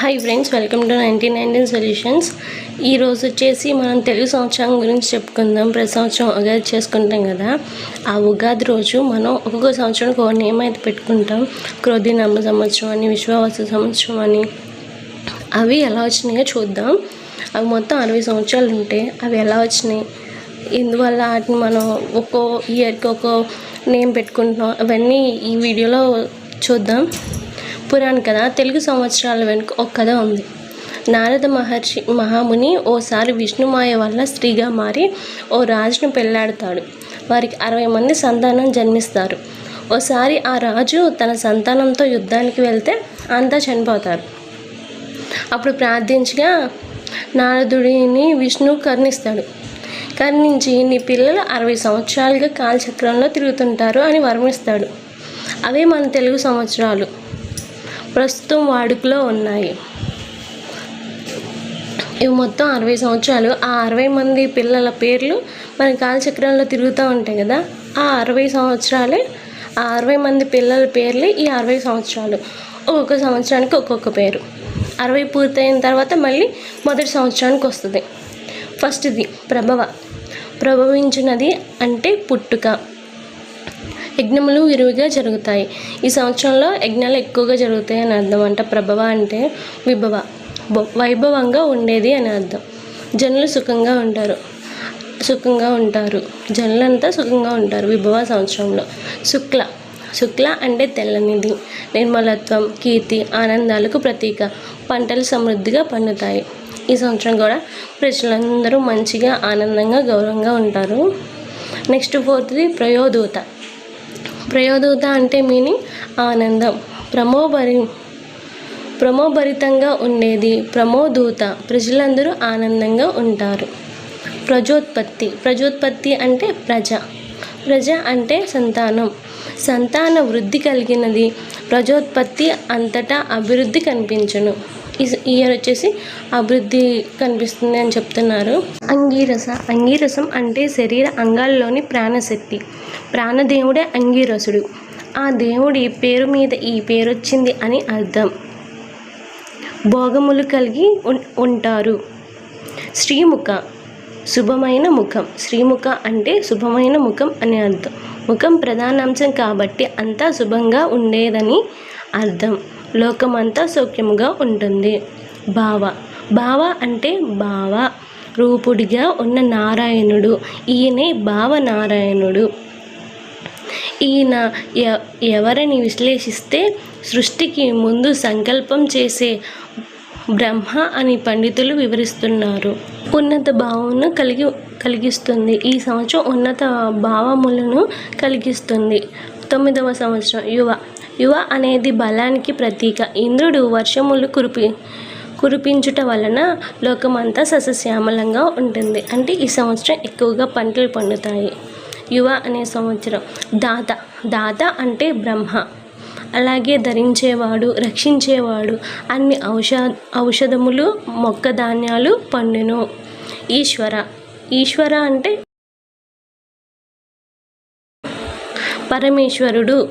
Hi friends welcome to nineteen nineteen solutions ఈరోజు వచ్చేసి మనం తెలుగు సంవత్సరం గురించి చెప్పుకుందాం. ప్రతి సంవత్సరం ఉగాది చేసుకుంటాం కదా. ఆ ఉగాది రోజు మనం ఒక్కొక్క సంవత్సరానికి ఒక నేమ్ అయితే పెట్టుకుంటాం. క్రోధి నామ సంవత్సరం అని విశ్వావాస సంవత్సరం అని. అవి ఎలా వచ్చినాయో చూద్దాం. అవి మొత్తం అరవై సంవత్సరాలు ఉంటాయి అవి ఎలా వచ్చినాయి? ఇందువల్ల వాటిని మనం ఒక్కో ఇయర్కి ఒక్కో నేమ్ పెట్టుకుంటున్నాం. అవన్నీ ఈ వీడియోలో చూద్దాం. పురాణ కథ తెలుగు సంవత్సరాల వెనుక ఒక కథ ఉంది. నారద మహర్షి మహాముని ఓసారి విష్ణుమాయ వల్ల స్త్రీగా మారి ఓ రాజును పెళ్ళాడతాడు వారికి అరవై మంది సంతానం జన్మిస్తారు. ఓసారి ఆ రాజు తన సంతానంతో యుద్ధానికి వెళ్తే అంతా చనిపోతారు. అప్పుడు ప్రార్థించగా నారదుడిని విష్ణు కర్ణిస్తాడు. కర్ణించి నీ పిల్లలు అరవై సంవత్సరాలుగా కాలచక్రంలో తిరుగుతుంటారు అని వరమిస్తాడు. అవే మన తెలుగు సంవత్సరాలు. ప్రస్తుతం వాడుకలో ఉన్నాయి. ఇవి మొత్తం అరవై సంవత్సరాలు. ఆ అరవై మంది పిల్లల పేర్లు మన కాలచక్రంలో తిరుగుతూ ఉంటాయి కదా. ఆ అరవై సంవత్సరాలే ఆ అరవై మంది పిల్లల పేర్లే ఈ అరవై సంవత్సరాలు. ఒక్కొక్క సంవత్సరానికి ఒక్కొక్క పేరు. అరవై పూర్తయిన తర్వాత మళ్ళీ మొదటి సంవత్సరానికి వస్తుంది. ఫస్ట్ది ప్రభవ. ప్రభవించినది అంటే పుట్టుక. యజ్ఞములు విరివిగా జరుగుతాయి. ఈ సంవత్సరంలో యజ్ఞాలు ఎక్కువగా జరుగుతాయి అని అర్థం అంట ప్రభవ అంటే విభవ. వైభవంగా ఉండేది అని అర్థం. జనులు సుఖంగా ఉంటారు. సుఖంగా ఉంటారు. జనులంతా సుఖంగా ఉంటారు విభవ సంవత్సరంలో. శుక్ల. శుక్ల అంటే తెల్లనిది నిర్మలత్వం కీర్తి ఆనందాలకు ప్రతీక. పంటలు సమృద్ధిగా పండుతాయి. ఈ సంవత్సరం కూడా ప్రజలందరూ మంచిగా ఆనందంగా గౌరవంగా ఉంటారు. నెక్స్ట్ ఫోర్త్ది ప్రయోదూత. ప్రయోదూత అంటే మీనింగ్ ఆనందం. ప్రమోభరి ప్రమోభరితంగా ఉండేది ప్రమోదూత. ప్రజలందరూ ఆనందంగా ఉంటారు. ప్రజోత్పత్తి. ప్రజోత్పత్తి అంటే ప్రజ. ప్రజ అంటే సంతానం. సంతాన వృద్ధి కలిగినది. ప్రజోత్పత్తి అంతటా అభివృద్ధి కనిపించును. ఇయర్ వచ్చేసి అభివృద్ధి కనిపిస్తుంది అని చెప్తున్నారు. అంగీరస అంగీరసం అంటే శరీర అంగాల్లోని ప్రాణశక్తి. ప్రాణదేవుడే అంగీరసుడు. ఆ దేవుడి పేరు మీద ఈ పేరు వచ్చింది అని అర్థం. భోగములు కలిగి ఉంటారు. శ్రీముఖ శుభమైన ముఖం. శ్రీముఖ అంటే శుభమైన ముఖం అని అర్థం. ముఖం ప్రధానాంశం కాబట్టి అంతా శుభంగా ఉండేదని అర్థం. లోకమంతా సౌఖ్యముగా ఉంటుంది. భావ భావ అంటే భావ రూపుడిగా ఉన్న నారాయణుడు. ఈయనే భావ నారాయణుడు. ఈయన ఎ- ఎవరిని విశ్లేషిస్తే సృష్టికి ముందు సంకల్పం చేసే బ్రహ్మ అని పండితులు వివరిస్తున్నారు. ఉన్నత భావమును కలిగి కలిగిస్తుంది. ఈ సంవత్సరం ఉన్నత భావములను కలిగిస్తుంది. తొమ్మిదవ సంవత్సరం. యువ. యువ అనేది బలానికి ప్రతీక. ఇంద్రుడు వర్షములు కురిపి కురిపించుట వలన లోకమంతా సస్యశ్యామలంగా ఉంటుంది. అంటే ఈ సంవత్సరం ఎక్కువగా పంటలు పండుతాయి. యువ అనే సంవత్సరం దాత. దాత అంటే బ్రహ్మ. అలాగే ధరించేవాడు రక్షించేవాడు అన్ని ఔష ఔషధములు మొక్క ధాన్యాలు పండును. ఈశ్వర. ఈశ్వర అంటే పరమేశ్వరుడు.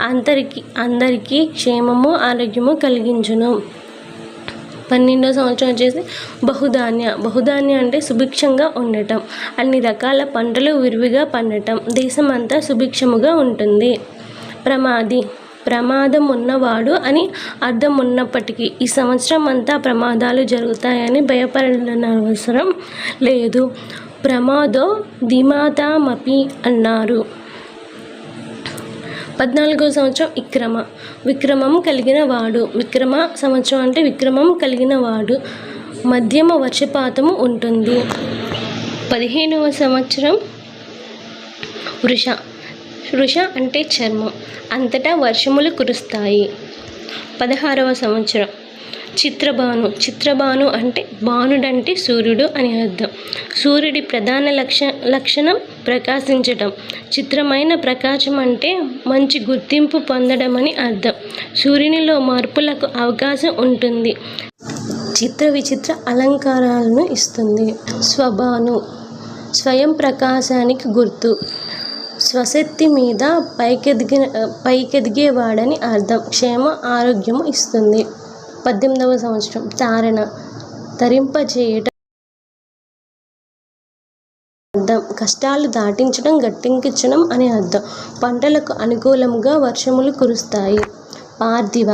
అందరికి అందరికీ క్షేమము ఆరోగ్యము కలిగించును. పన్నెండో సంవత్సరం వచ్చేసి బహుధాన్య. బహుధాన్య అంటే సుభిక్షంగా ఉండటం. అన్ని రకాల పంటలు విరివిగా పండటం. దేశం అంతా సుభిక్షముగా ఉంటుంది. ప్రమాది. ప్రమాదం ఉన్నవాడు అని అర్థం ఉన్నప్పటికీ ఈ సంవత్సరం అంతా ప్రమాదాలు జరుగుతాయని భయపడనవసరం అవసరం లేదు. ప్రమాదో ధిమాతామపి అన్నారు. పద్నాలుగో సంవత్సరం విక్రమ. విక్రమం కలిగిన వాడు. విక్రమ సంవత్సరం అంటే విక్రమం కలిగిన వాడు. మధ్యమ వర్షపాతము ఉంటుంది. పదిహేనవ సంవత్సరం వృష. వృష అంటే చర్మం. అంతటా వర్షములు కురుస్తాయి. పదహారవ సంవత్సరం చిత్రబాను చిత్రబాను అంటే బాణుడంటే సూర్యుడు అని అర్థం. సూర్యుడి ప్రధాన లక్ష లక్షణం ప్రకాశించటం. చిత్రమైన ప్రకాశం అంటే మంచి గుర్తింపు పొందడం అని అర్థం. సూర్యునిలో మార్పులకు అవకాశం ఉంటుంది. చిత్ర విచిత్ర అలంకారాలను ఇస్తుంది. స్వభాను. స్వయం ప్రకాశానికి గుర్తు. స్వశక్తి మీద పైకెదిగిన పైకెదిగేవాడని అర్థం. క్షేమ ఆరోగ్యము ఇస్తుంది. పద్దెనిమిదవ సంవత్సరం తారణ. తరింపజేయటం అర్థం. కష్టాలు దాటించడం గట్టెక్కించడం అనే అర్థం. పంటలకు అనుకూలంగా వర్షములు కురుస్తాయి. పార్థివ.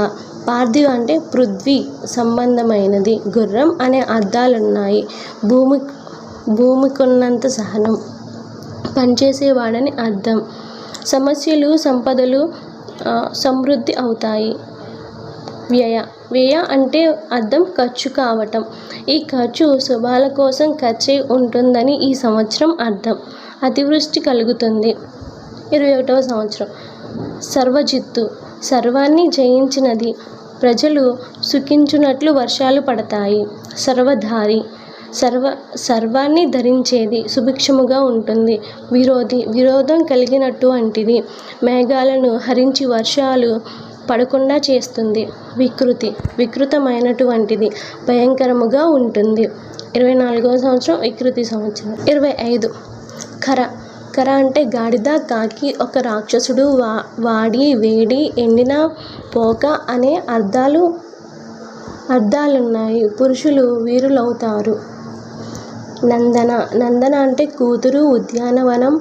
పార్థివ అంటే పృథ్వీ సంబంధమైనది. గుర్రం అనే అర్థాలున్నాయి. భూమి భూమికున్నంత సహనం. పనిచేసేవాడని అర్థం. సమస్యలు సంపదలు సమృద్ధి అవుతాయి. వ్యయ వ్యయ అంటే అర్థం ఖర్చు కావటం. ఈ ఖర్చు శుభాల కోసం ఖర్చు ఉంటుందని ఈ సంవత్సరం అర్థం. అతివృష్టి కలుగుతుంది. ఇరవై ఒకటవ సంవత్సరం. సర్వజిత్తు. సర్వాన్ని జయించినది. ప్రజలు సుఖించున్నట్లు వర్షాలు పడతాయి. సర్వధారి. సర్వ సర్వాన్ని ధరించేది సుభిక్షముగా ఉంటుంది. విరోధి విరోధం కలిగినటువంటిది మేఘాలను హరించి వర్షాలు పడకుండా చేస్తుంది. వికృతి వికృతమైనటువంటిది భయంకరముగా ఉంటుంది. ఇరవై నాలుగవ సంవత్సరం వికృతి సంవత్సరం. ఇరవై ఐదు. కర. కర అంటే గాడిద కాకి ఒక రాక్షసుడు వా వాడి వేడి ఎండిన పోక అనే అర్థాలు అర్థాలున్నాయి. పురుషులు వీరులవుతారు. నందన. నందన అంటే కూతురు ఉద్యానవనం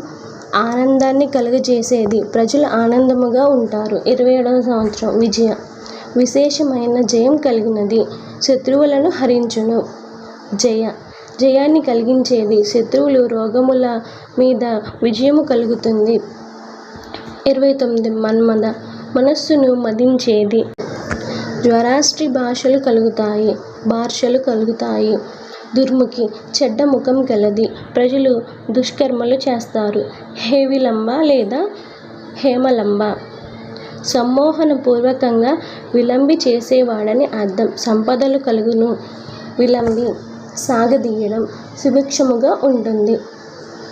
ఆనందాన్ని కలుగజేసేది. ప్రజలు ఆనందముగా ఉంటారు. ఇరవై ఏడవ సంవత్సరం విజయ. విశేషమైన జయం కలిగినది శత్రువులను హరించును. జయ. జయాన్ని కలిగించేది శత్రువులు రోగముల మీద విజయము కలుగుతుంది. ఇరవై తొమ్మిది మన్మద. మనస్సును మదించేది. జ్వరాష్ట్రి భాషలు కలుగుతాయి. భాషలు కలుగుతాయి. దుర్ముఖి చెడ్డ ముఖం కలది ప్రజలు దుష్కర్మలు చేస్తారు. హేవిలంబ లేదా హేమలంబ? సమ్మోహనపూర్వకంగా విలంబి చేసేవాడని అర్థం. సంపదలు కలుగును. విలంబి సాగదీయడం సుభిక్షముగా ఉంటుంది.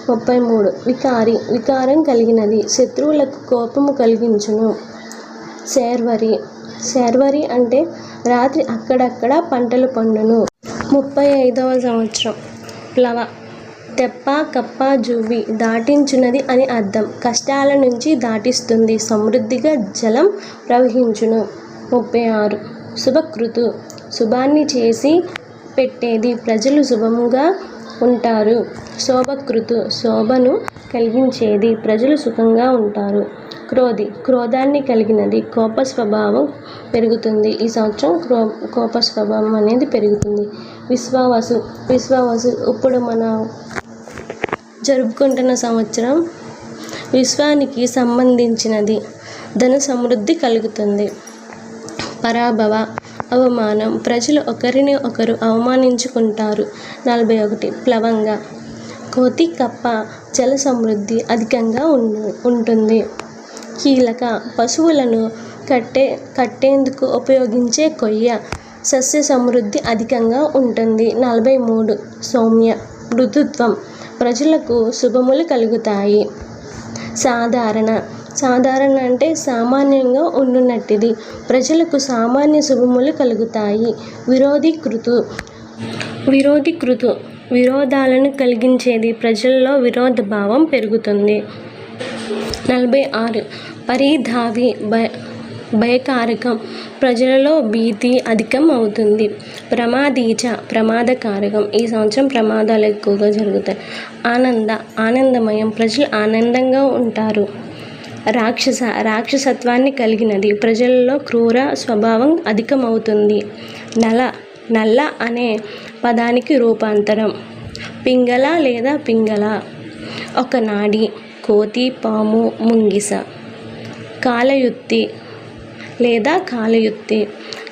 ముప్పై మూడు వికారి. వికారం కలిగినది. శత్రువులకు కోపము కలిగించును. శర్వరి. శర్వరి అంటే రాత్రి అక్కడక్కడ పంటలు పండును. ముప్పై ఐదవ సంవత్సరం. ప్లవ. తెప్ప కప్ప జూవి దాటించున్నది అని అర్థం. కష్టాల నుంచి దాటిస్తుంది. సమృద్ధిగా జలం ప్రవహించును. ముప్పై ఆరు శుభకృతు. శుభాన్ని చేసి పెట్టేది ప్రజలు శుభముగా ఉంటారు. శోభకృతు. శోభను కలిగించేది ప్రజలు సుఖంగా ఉంటారు. క్రోధి. క్రోధాన్ని కలిగినది. కోప స్వభావం పెరుగుతుంది. ఈ సంవత్సరం క్రో కోప స్వభావం అనేది పెరుగుతుంది. విశ్వావసు విశ్వావసు ఇప్పుడు మన జరుపుకుంటున్న సంవత్సరం విశ్వానికి సంబంధించినది. ధన సమృద్ధి కలుగుతుంది. పరాభవ అవమానం ప్రజలు ఒకరిని ఒకరు అవమానించుకుంటారు. నలభై ఒకటి ప్లవంగా కోతి కప్ప జల సమృద్ధి అధికంగా ఉంటుంది. కీలక పశువులను కట్టే కట్టేందుకు ఉపయోగించే కొయ్య సస్య సమృద్ధి అధికంగా ఉంటుంది. నలభై మూడు. సౌమ్య. మృదుత్వం. ప్రజలకు శుభములు కలుగుతాయి. సాధారణ. సాధారణ అంటే సామాన్యంగా ఉండునట్టిది. ప్రజలకు సామాన్య శుభములు కలుగుతాయి. విరోధీకృతు విరోధీకృతు విరోధాలను కలిగించేది ప్రజల్లో విరోధ భావం పెరుగుతుంది. నలభై ఆరు. పరిధావి. బ భయకారకం. ప్రజలలో భీతి అధికం అవుతుంది ప్రమాదీచ ప్రమాదకారకం. ఈ సంవత్సరం ప్రమాదాలు ఎక్కువగా జరుగుతాయి. ఆనంద ఆనందమయం. ప్రజలు ఆనందంగా ఉంటారు. రాక్షస రాక్షసత్వాన్ని కలిగినది. ప్రజలలో క్రూర స్వభావం అధికమవుతుంది. నల నల్ల అనే పదానికి రూపాంతరం. పింగళ లేదా పింగళ. ఒక నాడి కోతి పాము ముంగిస. కాలయుత్తి లేదా కాలయుక్తి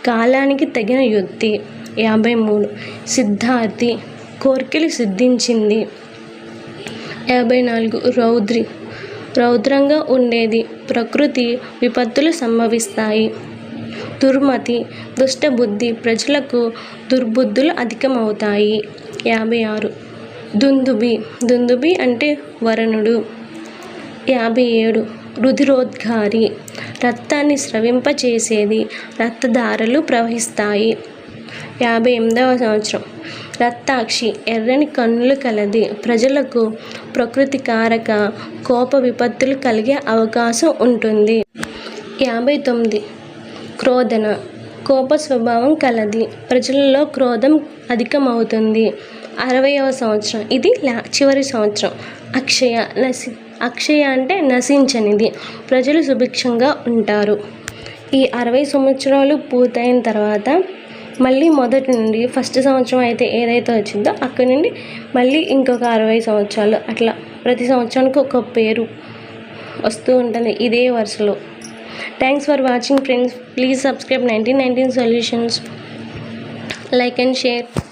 కాలానికి తగిన యుక్తి యాభై మూడు. సిద్ధార్థి కోర్కెలు సిద్ధించింది. యాభై నాలుగు. రౌద్రి. రౌద్రంగా ఉండేది. ప్రకృతి విపత్తులు సంభవిస్తాయి. దుర్మతి దుష్టబుద్ధి ప్రజలకు దుర్బుద్ధులు అధికమవుతాయి. యాభై ఆరు. దుందుబి దుందుబి అంటే వరుణుడు. యాభై ఏడు. రుధిరోద్గారి రక్తాన్ని స్రవింపచేసేది రక్తధారలు ప్రవహిస్తాయి. యాభై ఎనిమిదవ సంవత్సరం. రక్తాక్షి ఎర్రని కన్నులు కలది. ప్రజలకు ప్రకృతి కారక కోప విపత్తులు కలిగే అవకాశం ఉంటుంది. యాభై తొమ్మిది. క్రోధన. కోప స్వభావం కలది. ప్రజలలో క్రోధం అధికమవుతుంది. అరవయవ సంవత్సరం. ఇది చివరి సంవత్సరం. అక్షయ నసి అక్షయ అంటే నశించనిది. ప్రజలు సుభిక్షంగా ఉంటారు. ఈ అరవై సంవత్సరాలు పూర్తయిన తర్వాత మళ్ళీ మొదటి నుండి ఫస్ట్ సంవత్సరం అయితే ఏదైతే వచ్చిందో అక్కడి నుండి మళ్ళీ ఇంకొక అరవై సంవత్సరాలు అట్లా ప్రతి సంవత్సరానికి ఒక పేరు వస్తూ ఉంటుంది ఇదే వరుసలో. Thanks for watching friends please subscribe nineteen nineteen solutions like and share